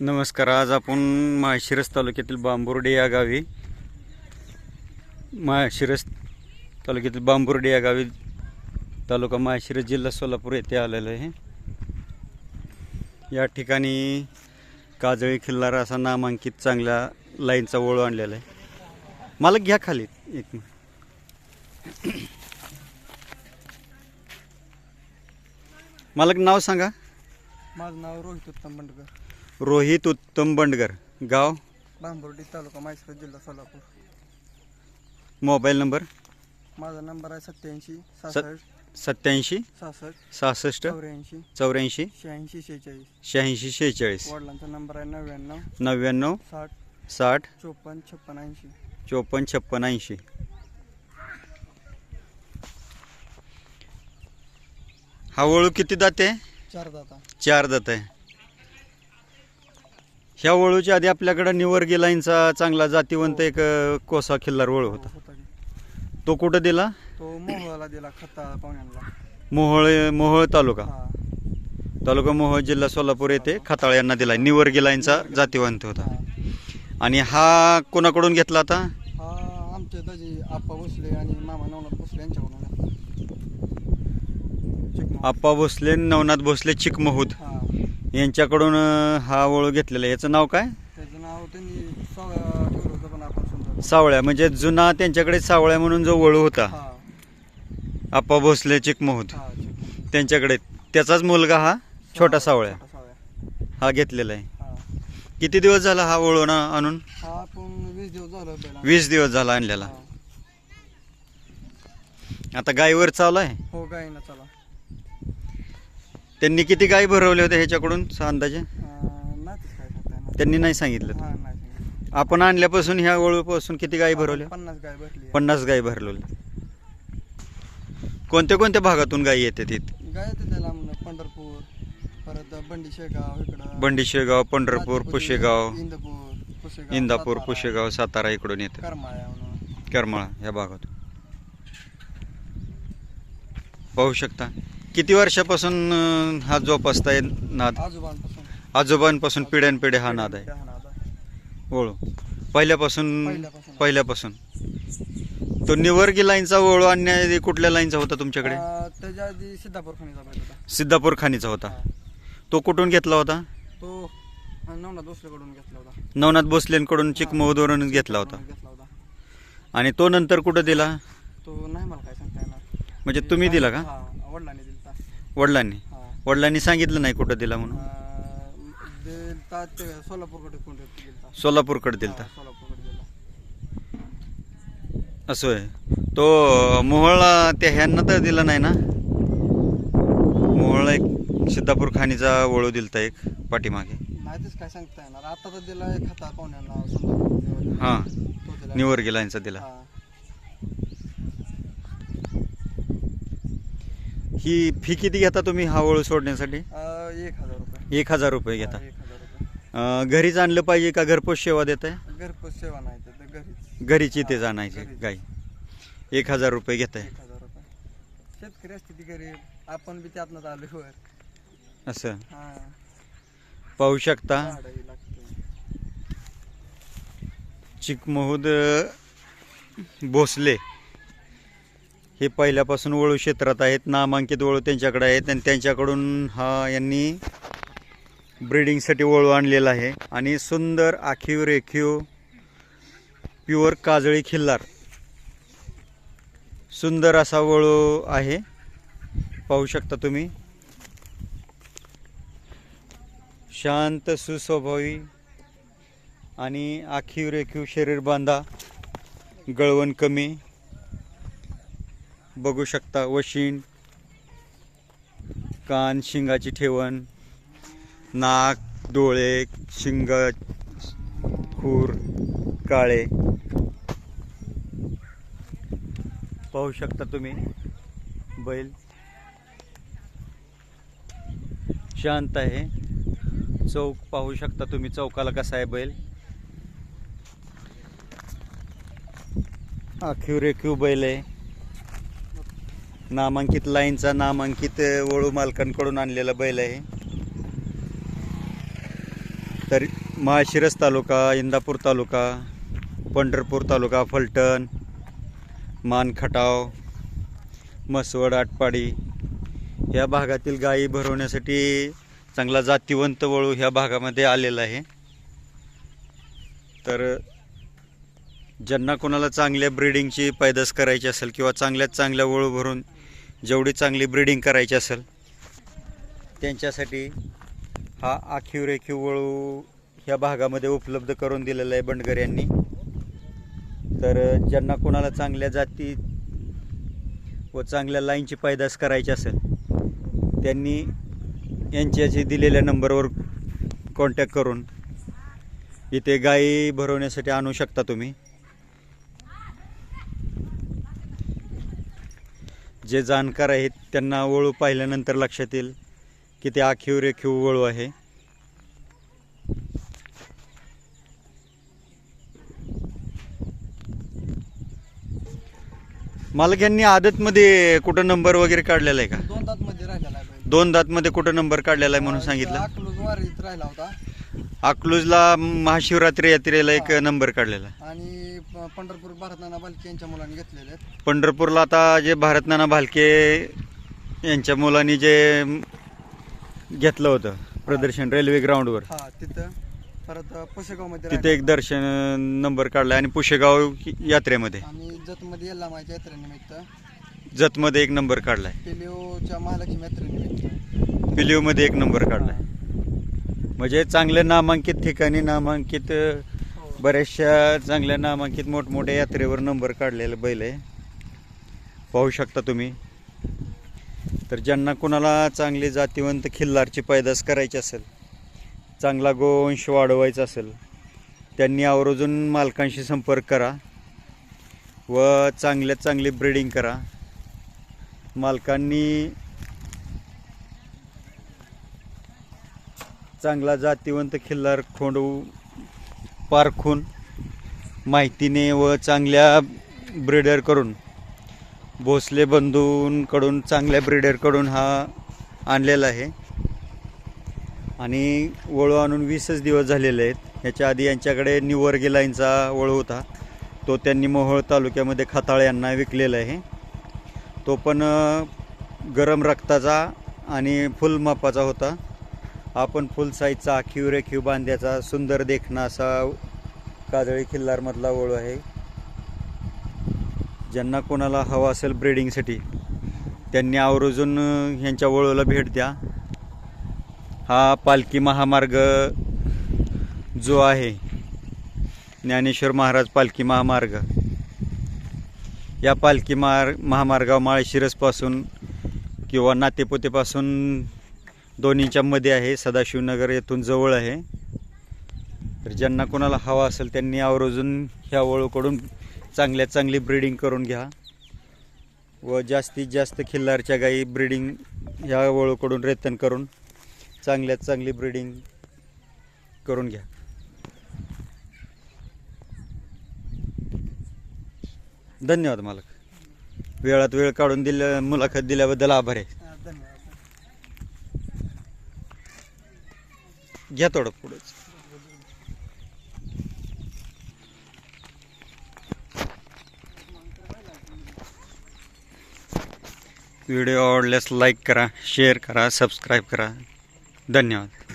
नमस्कार आज आपण माळशिरस तालुक्यातील बांबुर्डे या गावी माळशिरस तालुक्यातील बांबुर्डे या गावी तालुका माळशिरस जिल्हा सोलापूर येथे आलेलं आहे. या ठिकाणी काजळी खिल्लार असा नामांकित चांगल्या लाईनचा ओळू आणलेला आहे. मला घ्या खाली एक मालक मला नाव सांगा. माझं नाव रोहित उत्तम बंडकर. रोहित उत्तम बंडगर गाव? बांबुर्डी तालुका माहेश्वर जिल्हा सोलापूर. Mobile number? माझा नंबर आहे सत्याऐंशी सहासष्ट सत्याऐंशी सहासष्ट सहासष्ट चौऱ्याऐंशी चौऱ्याऐंशी शहाऐंशी शेहेचाळीस. शहाऐंशी शेहेचाळीस. वडिलांचा नंबर आहे नव्याण्णव नव्याण्णव साठ साठ चोपन्न छप्पन ऐंशी. चोपन्न छप्पन ऐंशी. हा वळू किती दाते? चार दाता. चार दात आहे. ह्या वळूच्या आधी आपल्याकडं निवर्गी लाईनचा चांगला जातीवंत एक अ, कोसा खिल्लार वळू होता. की. तो कुठं दिला? तो मोहळाला दिला खता मोहोळ मोहोळ तालुका. हा. तालुका मोहोळ जिल्हा सोलापूर येथे खताळ यांना दिला. निवर्गी लाईनचा जातीवंत होता. हा. आणि हा कोणाकडून घेतला आता? हा आमचे दाजी आप्पा भोसले आणि मामा नवनाथ भोसले यांच्याकडून. आप्पा भोसले नवनाथ भोसले चिकमहूद हा. यांच्याकडून हा वळू घेतलेला आहे. याचं नाव काय? त्याचं नाव त्यांनी सावळा ठेवलं होतं पण आपण सुंदर सावळ्या म्हणजे जुना त्यांच्याकडे सावळ्या म्हणून जो वळू होता. हा. आप्पा भोसले चिकमहूद हा चिकमोह. त्यांच्याकडे. त्याचाच मुलगा हा छोटा सावळ्या छोटा सावळ्या. हा घेतलेला आहे. हा. किती दिवस झाला हा वळू ना आणून? हा आपण वीस दिवस झालं पहिला वीस दिवस झाला आणलेला. आता गायीवर चालू आहे? हो गायीना चला त्यांनी किती गायी भरवल्या होत्या ह्याच्याकडून सा- अंदाजे? अं, नाही तसं काय सांगता येणार. त्यांनी नाही सांगितलं हा नाही सांगितलं. आपण आणल्यापासून ह्या वळूपासून किती गायी भरवल्या? पन्नास गाय भरली आहे. पन्नास गायी कोणत्या कोणत्या भागातून गायी येतात इथे गाय येते त्याला पंढरपूर परत बंडी शेगाव इकडं. बंडी शेगाव पंढरपूर पुशेगाव. इंदापूर पुशेगाव इंदापूर सातारा, पुशेगाव सातारा इकडून करमाळ्या म्हणून. करमाळा या भागात पाहू शकता. किती वर्षापासून अं, हा जोपासताय नाद? आजोबांपासून. आजोबांपासून पिढ्यानपिढे हा नाद आहे. हा नाद आहे. वळू पहिल्यापासून पहिल्यापासून. पहिल्यापासून. तो निवर्गी लाईनचा वळू आणण्याआधी कुठल्या लाईनचा होता तुमच्याकडे? त्याच्या आधी सिद्धापूर खणीचा बैल होता. सिद्धापूर खानीचा होता. हा. तो कुठून घेतला होता? तो नवनाथ भोसलेकडून घेतला होता. नवनाथ भोसलेंकडून चिकमहूदवरून घेतला होता. घेतला होता. आणि तो नंतर कुठं दिला? तो नाही मला काय सांगता येणार. म्हणजे तुम्ही दिला का? हा वडिलांनी? हा. वडिलांनी सांगितलं नाही कुठं दिला म्हणून? अं, दिलता ते सोलापूरकडे दिलता. सोलापूरकडे दिलता. हा, सोलापूरकडे दिला असं आहे तो मोहळला त्या ह्यांना तर दिला नाही ना? मोहळला एक सिद्धापूर खाणीचा वळू दिलता एक पाठीमागे. नाही तेच काय सांगता येणार. आता तर दिला एक खाता पाहुण्यांना समजा हां. तो दिला. निवर गेलांचा दिला. हा. ही फी किती घेता तुम्ही हा वळू सोडण्यासाठी? अं, एक हजार रुपये. एक हजार रुपये घेता. हा, एक हजार रुपये. अं, घरीच आणलं पाहिजे का घरपोच सेवा देत आहे? घरपोच सेवा नाही तर घरीच. घरीच इथे हा, जाणायची घरीच. गाई. एक हजार रुपये घेत आहे. एक हजार रुपये. शेतकरी असते ती गरीब आपण बी त्यातनं आलो वर असं? हा. पाहू शकता. भाडंही लागतं चिकमहूद भोसले. हे पहिल्यापासून वळू क्षेत्रात आहेत नामांकित वळू त्यांच्याकडे आहेत आणि त्यांच्याकडून हा यांनी ब्रिडिंगसाठी वळू आणलेला आहे. आणि सुंदर आखीव रेखीव प्युअर काजळी खिल्लार. सुंदर असा वळू आहे. पाहू शकता तुम्ही. शांत सुस्वभावी आणि आखीव रेखीव शरीर बांधा गळवण कमी. बघू शकता वशीण कान शिंगाची ठेवण नाक डोळे शिंग खूर काळे. पाहू शकता तुम्ही बैल. शांत आहे. चौक पाहू शकता तुम्ही चौकाला कसा आहे बैल. आखीव रेखीव बैल आहे. नामांकित लाईनचा नामांकित वळू मालकांकडून आणलेला बैल आहे. तर माळशिरस तालुका इंदापूर तालुका पंढरपूर तालुका फलटण मानखटाव मसवड आटपाडी या भागातील गायी भरवण्यासाठी चांगला जातीवंत वळू ह्या भागामध्ये आलेला आहे. तर ज्यांना कोणाला चांगल्या ब्रिडिंगची पैदास करायची असेल किंवा चांगल्यात चांगल्या वळू भरून जेवढी चांगली ब्रीडिंग करायची असेल त्यांच्यासाठी हा आखीव रेखीव वळू ह्या भागामध्ये उपलब्ध करून दिलेला आहे बंडगर यांनी. तर ज्यांना कोणाला चांगल्या जाती व चांगल्या लाईनची पैदास करायची असेल त्यांनी यांच्याशी दिलेल्या नंबरवर कॉन्टॅक्ट करून इथे गायी भरवण्यासाठी आणू शकता तुम्ही. जे जाणकार आहेत त्यांना वळू पाहिल्यानंतर लक्षात येईल की ते आखीव रेखीव वळू आहे. मालक यांनी आदतमध्ये कुठं नंबर वगैरे काढलेला आहे का? दोन तासमध्ये राहिलेला आहे बैल. दोन दातमध्ये कुठं नंबर काढलेला आहे म्हणून सांगितलं? अकलूज वारीत राहिला होता. अकलूजला महाशिवरात्री यात्रेला एक नंबर काढलेला आहे. पंढरपूर भारत नाना बालके यांच्या मुलांनी घेतलेले आहेत. पंढरपूरला आता जे भारतनाना भालके यांच्या मुलांनी जे घेतलं होतं प्रदर्शन रेल्वे ग्राउंडवर. हा तिथं परत पुशेगावमध्ये तिथे एक दर्शन नंबर काढला आणि पुशेगाव यात्रेमध्ये. जतमध्ये येल्ला माच्या यात्रेनिमित्त जतमध्ये एक नंबर काढलाय. पिलिओच्या महालक्ष्मी यात्रेनिमित्त. पिलिओमध्ये एक नंबर काढलाय. म्हणजे चांगल्या नामांकित ठिकाणी नामांकित. बऱ्याचशा चांगल्या नामांकित मोठमोठ्या यात्रेवर नंबर काढलेले बैल आहे. पाहू शकता तुम्ही. तर ज्यांना कोणाला चांगली जातीवंत खिल्लारची पैदास करायची असेल चांगला गोवंश वाढवायचा असेल त्यांनी आवर्जून मालकांशी संपर्क करा व चांगल्यात चांगली ब्रीडिंग करा. मालकांनी चांगला जातीवंत खिल्लार खोंडू पारखून माहितीने व चांगल्या ब्रिडरकडून भोसले बंधूंकडून चांगल्या ब्रिडरकडून हा आणलेला आहे. आणि वळू आणून वीसच दिवस झालेले आहेत. याच्या आधी यांच्याकडे निवर्गी लाईनचा वळू होता. तो त्यांनी मोहोळ तालुक्यामध्ये खताळ यांना विकलेला आहे. तो पण गरम रक्ताचा आणि फुल मापाचा होता. आपण फुल साईजचा आखीव रेखीव बांध्याचा सुंदर देखणा असा काजळी खिल्लारमधला वळू आहे. ज्यांना कोणाला हवा असेल ब्रिडिंगसाठी त्यांनी आवर्जून ह्यांच्या वळूला भेट द्या. हा पालखी महामार्ग जो आहे ज्ञानेश्वर महाराज पालखी महामार्ग. या पालखी मार महामार्गावर माळशिरसपासून किंवा नातेपोतेपासून दोन्हीच्यामध्ये आहे. सदाशिवनगर येथून जवळ आहे. तर ज्यांना कोणाला हवा असेल त्यांनी आवर्जून ह्या वळूकडून चांगल्यात चांगली ब्रीडिंग करून घ्या. व जास्तीत जास्त खिल्लारच्या गाई ब्रीडिंग ह्या वळूकडून रेतन करून चांगल्यात चांगली ब्रीडिंग करून घ्या. धन्यवाद मालक. वेळात वेळ काढून दिल्या मुलाखत दिल्याबद्दल आभार आहे हा, धन्यवाद घ्या थोडं पुढेच. व्हिडिओ आवडल्यास लाईक करा शेअर करा सबस्क्राईब करा. धन्यवाद.